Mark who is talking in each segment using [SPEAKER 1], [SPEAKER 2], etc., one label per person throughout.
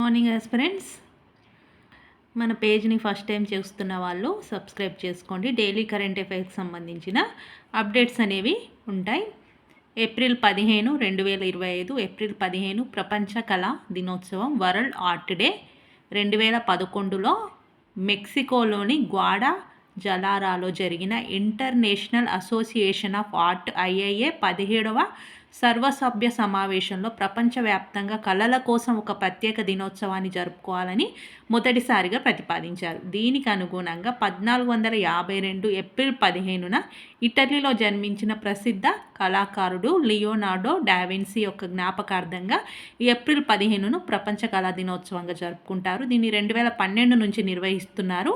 [SPEAKER 1] Morning friends మన పేజ్ని first time చూస్తున్న వాళ్ళు సబ్స్క్రైబ్ చేసుకోండి. డైలీ కరెంట్ అఫైర్స్కి సంబంధించిన అప్డేట్స్ అనేవి ఉంటాయి. ఏప్రిల్ పదిహేను రెండు వేల ఇరవై ఐదు ఏప్రిల్ పదిహేను ప్రపంచ కళా దినోత్సవం వరల్డ్ ఆర్ట్ డే రెండు వేల పదకొండులో మెక్సికోలోని గ్వాడా జలారాలో జరిగిన international association of art IIA పదిహేడవ సర్వసభ్య సమావేశంలో ప్రపంచవ్యాప్తంగా కళల కోసం ఒక ప్రత్యేక దినోత్సవాన్ని జరుపుకోవాలని మొదటిసారిగా ప్రతిపాదించారు. దీనికి అనుగుణంగా పద్నాలుగు వందల యాభై రెండు ఏప్రిల్ పదిహేనున ఇటలీలో జన్మించిన ప్రసిద్ధ కళాకారుడు లియోనార్డో డావిన్సీ యొక్క జ్ఞాపకార్థంగా ఏప్రిల్ పదిహేనును ప్రపంచ కళా దినోత్సవంగా జరుపుకుంటారు. దీన్ని రెండు వేల పన్నెండు నుంచి నిర్వహిస్తున్నారు.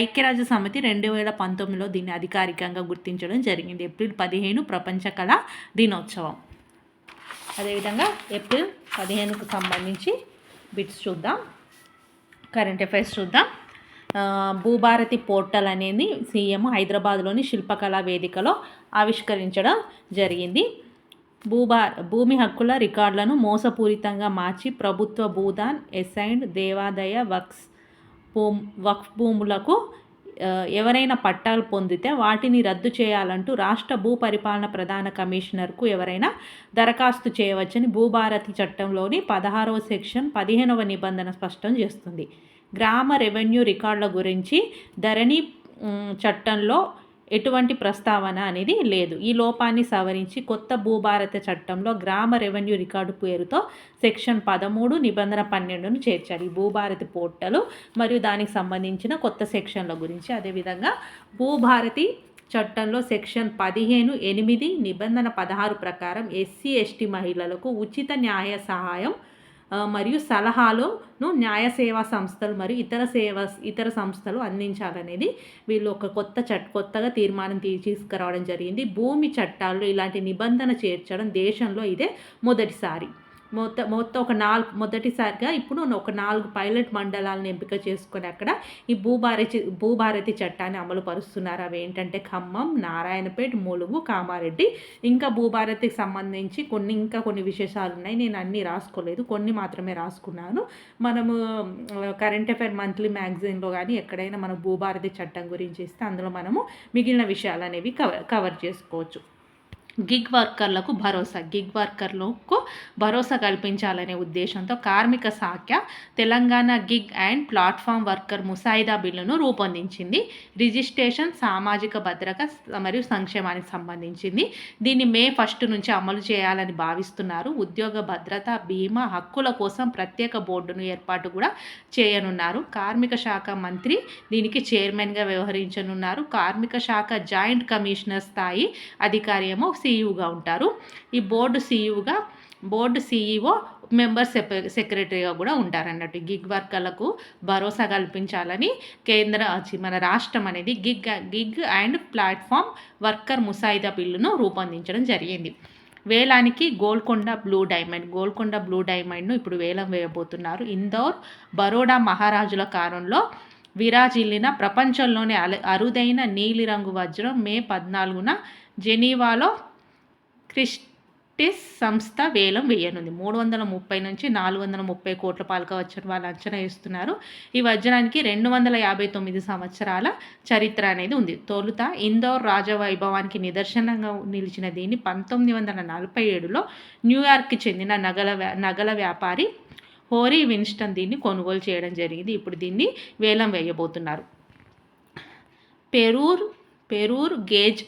[SPEAKER 1] ఐక్యరాజ్య సమితి రెండు వేల పంతొమ్మిదిలో దీన్ని అధికారికంగా గుర్తించడం జరిగింది. ఏప్రిల్ పదిహేను ప్రపంచ కళా దినోత్సవం. అదేవిధంగా ఏప్రిల్ పదిహేనుకు సంబంధించి బిట్స్ చూద్దాం. కరెంట్ అఫైర్స్ చూద్దాం. భూభారతి పోర్టల్ అనేది సీఎం హైదరాబాద్లోని శిల్పకళా వేదికలో ఆవిష్కరించడం జరిగింది. భూభా భూమి హక్కుల రికార్డులను మోసపూరితంగా మార్చి ప్రభుత్వ భూదాన్ ఎసైన్డ్ దేవాదయ వక్స్ భూమ్ వక్ఫ్ భూములకు ఎవరైనా పట్టాలు పొందితే వాటిని రద్దు చేయాలంటూ రాష్ట్ర భూ పరిపాలన ప్రధాన కమిషనర్కు ఎవరైనా దరఖాస్తు చేయవచ్చని భూభారతి చట్టంలోని పదహారవ సెక్షన్ పదిహేనవ నిబంధన స్పష్టం చేస్తుంది. గ్రామ రెవెన్యూ రికార్డుల గురించి ధరణి చట్టంలో ఎటువంటి ప్రస్తావన అనేది లేదు. ఈ లోపాన్ని సవరించి కొత్త భూభారత చట్టంలో గ్రామ రెవెన్యూ రికార్డు పేరుతో సెక్షన్ పదమూడు నిబంధన పన్నెండును చేర్చారు. ఈ భూభారతి పోర్టలు మరియు దానికి సంబంధించిన కొత్త సెక్షన్ల గురించి అదేవిధంగా భూభారతి చట్టంలో సెక్షన్ పదిహేను ఎనిమిది నిబంధన పదహారు ప్రకారం ఎస్సీ ఎస్టీ మహిళలకు ఉచిత న్యాయ సహాయం మరియు సలహాలను న్యాయ సేవా సంస్థలు మరియు ఇతర సేవ ఇతర సంస్థలు అందించాలనేది వీళ్ళు ఒక కొత్త చట్ కొత్తగా తీర్మానం తీసుకురావడం జరిగింది. భూమి చట్టాల్లో ఇలాంటి నిబంధన చేర్చడం దేశంలో ఇదే మొదటిసారి. మొత్తం మొత్తం ఒక నాలుగు మొదటిసారిగా ఇప్పుడు ఒక నాలుగు పైలట్ మండలాలను ఎంపిక చేసుకొని అక్కడ ఈ భూభారతి భూభారతి చట్టాన్ని అమలు పరుస్తున్నారు. అవి ఏంటంటే ఖమ్మం నారాయణపేట ములుగు కామారెడ్డి. ఇంకా భూభారతికి సంబంధించి కొన్ని ఇంకా కొన్ని విశేషాలు ఉన్నాయి. నేను అన్నీ రాసుకోలేదు. కొన్ని మాత్రమే రాసుకున్నాను. మనము కరెంట్ అఫైర్ మంత్లీ మ్యాగజైన్లో కానీ ఎక్కడైనా మన భూభారతి చట్టం గురించి ఇస్తే అందులో మనము మిగిలిన విషయాలు అనేవి కవర్ కవర్ చేసుకోవచ్చు. గిగ్ వర్కర్లకు భరోసా గిగ్ వర్కర్లకు భరోసా కల్పించాలనే ఉద్దేశంతో కార్మిక శాఖ Telangana gig and platform worker ముసాయిదా బిల్లును రూపొందించింది. రిజిస్ట్రేషన్ సామాజిక భద్రత మరియు సంక్షేమానికి సంబంధించింది. దీన్ని మే ఫస్ట్ నుంచి అమలు చేయాలని భావిస్తున్నారు. ఉద్యోగ భద్రత బీమా హక్కుల కోసం ప్రత్యేక బోర్డును ఏర్పాటు కూడా చేయనున్నారు. కార్మిక శాఖ మంత్రి దీనికి చైర్మన్గా వ్యవహరించనున్నారు. కార్మిక శాఖ జాయింట్ కమిషనర్ స్థాయి అధికారి ఏమో సీఈఓగా ఉంటారు. ఈ బోర్డు సీఈఓగా బోర్డు సీఈఓ మెంబర్ సెక్రటరీగా కూడా ఉంటారన్నట్టు. గిగ్ వర్కర్లకు భరోసా కల్పించాలని కేంద్ర మన రాష్ట్రం అనేది gig gig and platform worker ముసాయిదా బిల్లును రూపొందించడం జరిగింది. వేలానికి Golconda blue diamond Golconda blue డైమండ్ను ఇప్పుడు వేలం వేయబోతున్నారు. ఇందోర్ బరోడా మహారాజుల కాలంలో విరాజిల్లిన ప్రపంచంలోనే అరుదైన నీలిరంగు వజ్రం మే పద్నాలుగున జెనీవాలో క్రిస్టిస్ సంస్థ వేలం వేయనుంది. మూడు వందల ముప్పై నుంచి నాలుగు వందల ముప్పై కోట్ల పాలక వచ్చిన వాళ్ళు అంచనా వేస్తున్నారు. ఈ వజ్రానికి రెండు వందల యాభై తొమ్మిది సంవత్సరాల చరిత్ర అనేది ఉంది. తొలుత ఇందోర్ రాజవైభవానికి నిదర్శనంగా నిలిచిన దీన్ని పంతొమ్మిది వందల నలభై ఏడులో న్యూయార్క్కి చెందిన నగల నగల వ్యాపారి హోరీ విన్స్టన్ దీన్ని కొనుగోలు చేయడం జరిగింది. ఇప్పుడు దీన్ని వేలం వేయబోతున్నారు. పెరూర్ పెరూర్ గేజ్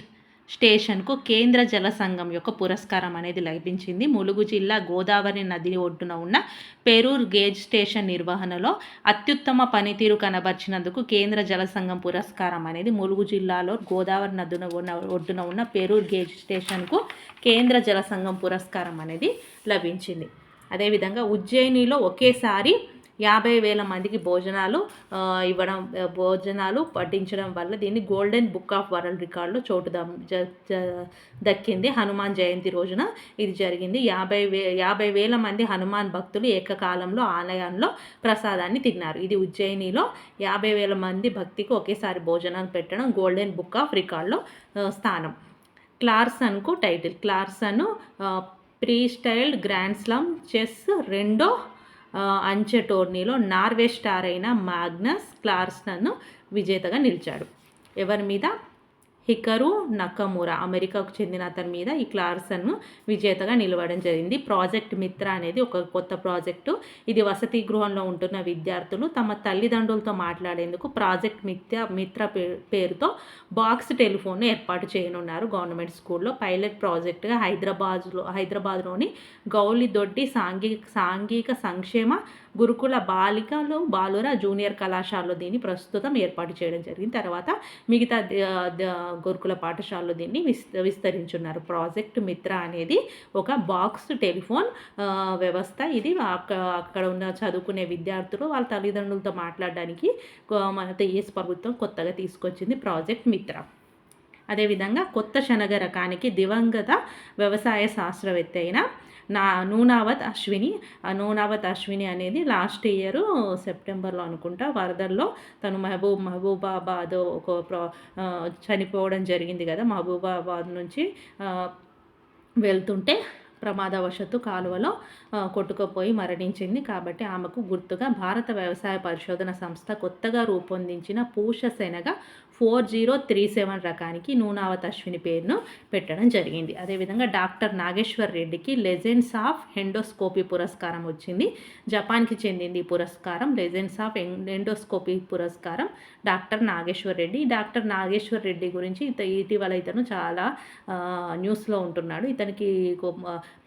[SPEAKER 1] స్టేషన్కు కేంద్ర జల సంఘం యొక్క పురస్కారం అనేది లభించింది. ములుగు జిల్లా గోదావరి నది ఒడ్డున ఉన్న పెరూర్ గేజ్ స్టేషన్ నిర్వహణలో అత్యుత్తమ పనితీరు కనబర్చినందుకు కేంద్ర జల సంఘం పురస్కారం అనేది ములుగు జిల్లాలో గోదావరి నదున ఉన్న ఒడ్డున ఉన్న పెరూర్ గేజ్ స్టేషన్కు కేంద్ర జల సంఘం పురస్కారం అనేది లభించింది. అదేవిధంగా ఉజ్జయినిలో ఒకేసారి యాభై వేల మందికి భోజనాలు ఇవ్వడం భోజనాలు పట్టించడం వల్ల దీన్ని గోల్డెన్ బుక్ ఆఫ్ వరల్డ్ రికార్డులో చోటు దక్కింది హనుమాన్ జయంతి రోజున. ఇది జరిగింది. యాభై వే యాభై వేల మంది హనుమాన్ భక్తులు ఏకకాలంలో ఆలయంలో ప్రసాదాన్ని తిన్నారు. ఇది ఉజ్జయినిలో యాభై వేల మంది భక్తికి ఒకేసారి భోజనాలు పెట్టడం గోల్డెన్ బుక్ ఆఫ్ రికార్డులో స్థానం. క్లార్సన్కు title. Carlsen free styled grand slam chess రెండో అంచె టోర్నీలో నార్వే స్టార్ అయిన మాగ్నస్ క్లార్స్నన్ను విజేతగా నిలిచాడు. ఎవరి మీద? హికరు నకమురా అమెరికాకు చెందిన అతని మీద ఈ క్లార్సన్ విజేతగా నిలవడం జరిగింది. ప్రాజెక్ట్ మిత్ర అనేది ఒక కొత్త ప్రాజెక్టు. ఇది వసతి గృహంలో ఉంటున్న విద్యార్థులు తమ తల్లిదండ్రులతో మాట్లాడేందుకు ప్రాజెక్ట్ మిత్ర మిత్ర పేరుతో బాక్స్ టెలిఫోన్ను ఏర్పాటు చేయనున్నారు గవర్నమెంట్ స్కూల్లో. పైలట్ ప్రాజెక్టుగా హైదరాబాద్లో హైదరాబాద్లోని గౌలిదొడ్డి సాంఘిక సాంఘిక సంక్షేమ గురుకుల బాలికలు బాలుర జూనియర్ కళాశాలలో దీన్ని ప్రస్తుతం ఏర్పాటు చేయడం జరిగింది. తర్వాత మిగతా గురుకుల పాఠశాలలో దీన్ని విస్తరించున్నారు. ప్రాజెక్ట్ మిత్ర అనేది ఒక బాక్స్ టెలిఫోన్ వ్యవస్థ. ఇది అక్కడ ఉన్న చదువుకునే విద్యార్థులు వాళ్ళ తల్లిదండ్రులతో మాట్లాడడానికి మన టీఎస్ ప్రభుత్వం కొత్తగా తీసుకొచ్చింది ప్రాజెక్ట్ మిత్ర. అదేవిధంగా కొత్త శనగ రకానికి దివంగత వ్యవసాయ శాస్త్రవేత్త అయిన నా నూనావత్ అశ్విని. ఆ నూనావత్ అశ్విని అనేది లాస్ట్ ఇయర్ సెప్టెంబర్లో అనుకుంటా. వరదల్లో తను మహబూబ్ మహబూబాబాద్ ఒక చనిపోవడం జరిగింది కదా మహబూబాబాద్ నుంచి వెళ్తుంటే ప్రమాదవశత్తు కాలువలో కొట్టుకుపోయి మరణించింది. కాబట్టి ఆమెకు గుర్తుగా భారత వ్యవసాయ పరిశోధన సంస్థ కొత్తగా రూపొందించిన పూష శనగ ఫోర్ జీరో త్రీ సెవెన్ రకానికి నూనావత్ అశ్విని పేరును పెట్టడం జరిగింది. అదేవిధంగా డాక్టర్ నాగేశ్వర్ రెడ్డికి లెజెండ్స్ ఆఫ్ ఎండోస్కోపీ పురస్కారం వచ్చింది. జపాన్కి చెందింది ఈ పురస్కారం లెజెండ్స్ ఆఫ్ ఎండోస్కోపీ పురస్కారం డాక్టర్ నాగేశ్వర్ రెడ్డి. డాక్టర్ నాగేశ్వర్ రెడ్డి గురించి ఇత ఇటీవల ఇతను చాలా న్యూస్లో ఉంటున్నాడు. ఇతనికి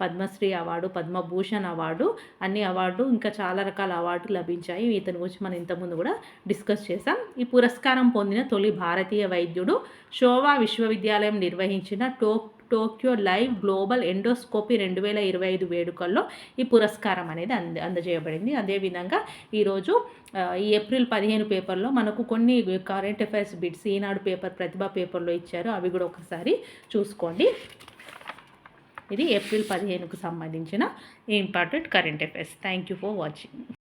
[SPEAKER 1] పద్మశ్రీ అవార్డు పద్మభూషణ్ అవార్డు అన్ని అవార్డు ఇంకా చాలా రకాల అవార్డులు లభించాయి. ఇతని గురించి మనం ఇంతకుముందు కూడా డిస్కస్ చేశాం. ఈ పురస్కారం పొందిన తొలి భారతీయ వైద్యుడు షోవా విశ్వవిద్యాలయం నిర్వహించిన టో టోక్యో లైవ్ గ్లోబల్ ఎండోస్కోపీ రెండు వేల ఇరవై ఐదు వేడుకల్లో ఈ పురస్కారం అనేది అంద అందజేయబడింది. అదేవిధంగా ఈరోజు ఈ ఏప్రిల్ పదిహేను పేపర్లో మనకు కొన్ని current affairs bits Eenadu paper Pratibha పేపర్లో ఇచ్చారు. అవి కూడా ఒకసారి చూసుకోండి. ఇది ఏప్రిల్ పదిహేనుకు సంబంధించిన important current affairs. Thank you for watching.